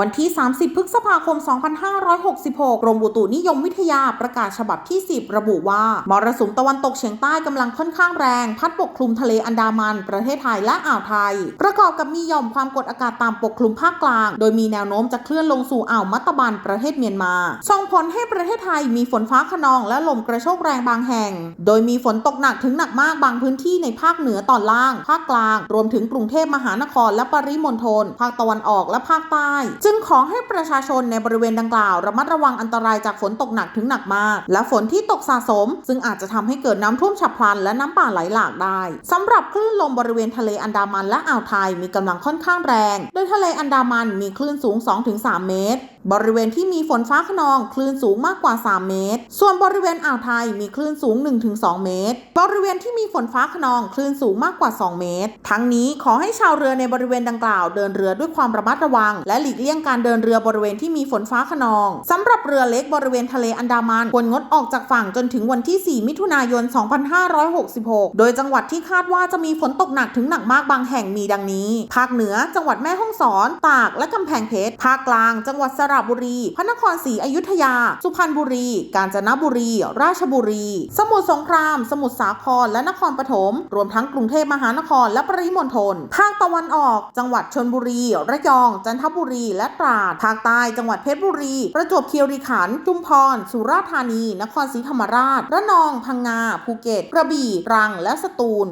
วันที่ 30 พฤษภาคม 2566 กรมอุตุนิยมวิทยาประกาศฉบับที่ 10 ระบุว่า มรสุมตะวันตกเฉียงใต้กำลังค่อนข้างแรง พัดปกคลุมทะเลอันดามัน ประเทศไทยและอ่าวไทย ประกอบกับมีหย่อมความกดอากาศต่ำปกคลุมภาคกลาง โดยมีแนวโน้มจะเคลื่อนลงสู่อ่าวมัตตบันประเทศเมียนมา ส่งผลให้ประเทศไทยมีฝนฟ้าขนองและลมกระโชกแรงบางแห่ง โดยมีฝนตกหนักถึงหนักมากบางพื้นที่ในภาคเหนือตอนล่าง ภาคกลาง รวมถึงกรุงเทพมหานครและปริมณฑลภาคตะวันออกและภาคใต้จึงขอให้ประชาชนในบริเวณดังกล่าวระมัดระวังอันตรายจากฝนตกหนักถึงหนักมาก และฝนที่ตกสะสม ซึ่งอาจจะทำให้เกิดน้ำท่วมฉับพลัน และน้ำป่าไหลหลากได้สำหรับคลื่นลมบริเวณทะเลอันดามันและอ่าวไทยมีกำลังค่อนข้างแรง โดยทะเลอันดามันมีคลื่นสูง 2-3 เมตร บริเวณที่มีฝนฟ้าขนองคลื่นสูงมากกว่า 3 เมตร ส่วนบริเวณอ่าวไทยมีคลื่นสูง 1-2 เมตร บริเวณที่มีฝนฟ้าขนองคลื่นสูงมากกว่า 2 เมตร ทั้งนี้ขอให้ชาวเรือในบริเวณดังกล่าวเดินเรือด้วยความระมัดระวัง และหลีกเลี่ยงการเดินเรือบริเวณที่มีฝนฟ้าขนองสำหรับเรือเล็กบริเวณทะเลอันดามันควรงดออกจากฝั่งจนถึงวันที่ 4 มิถุนายน 2566 โดยจังหวัดที่คาดว่าจะมีฝนตกหนักถึงหนักมากบางแห่งมีดังนี้ ภาคเหนือ จังหวัดแม่ฮ่องสอน ตาก และกำแพงเพชร ภาคกลาง จังหวัดสระระบุรี พระนครศรีอยุธยา สุพรรณบุรี กาญจนบุรี ราชบุรี สมุทรสงคราม สมุทรสาครและนครปฐม รวมทั้งกรุงเทพมหานครและปริมณฑล ภาคตะวันออก จังหวัดชนบุรี ระยอง จันทบุรี และตราด ภาคใต้ จังหวัดเพชรบุรี ประจวบคีรีขันธ์ จุมพร สุราษฎร์ธานี นครศรีธรรมราช ระนอง พังงา ภูเก็ต กระบี่ ตรัง และสตูล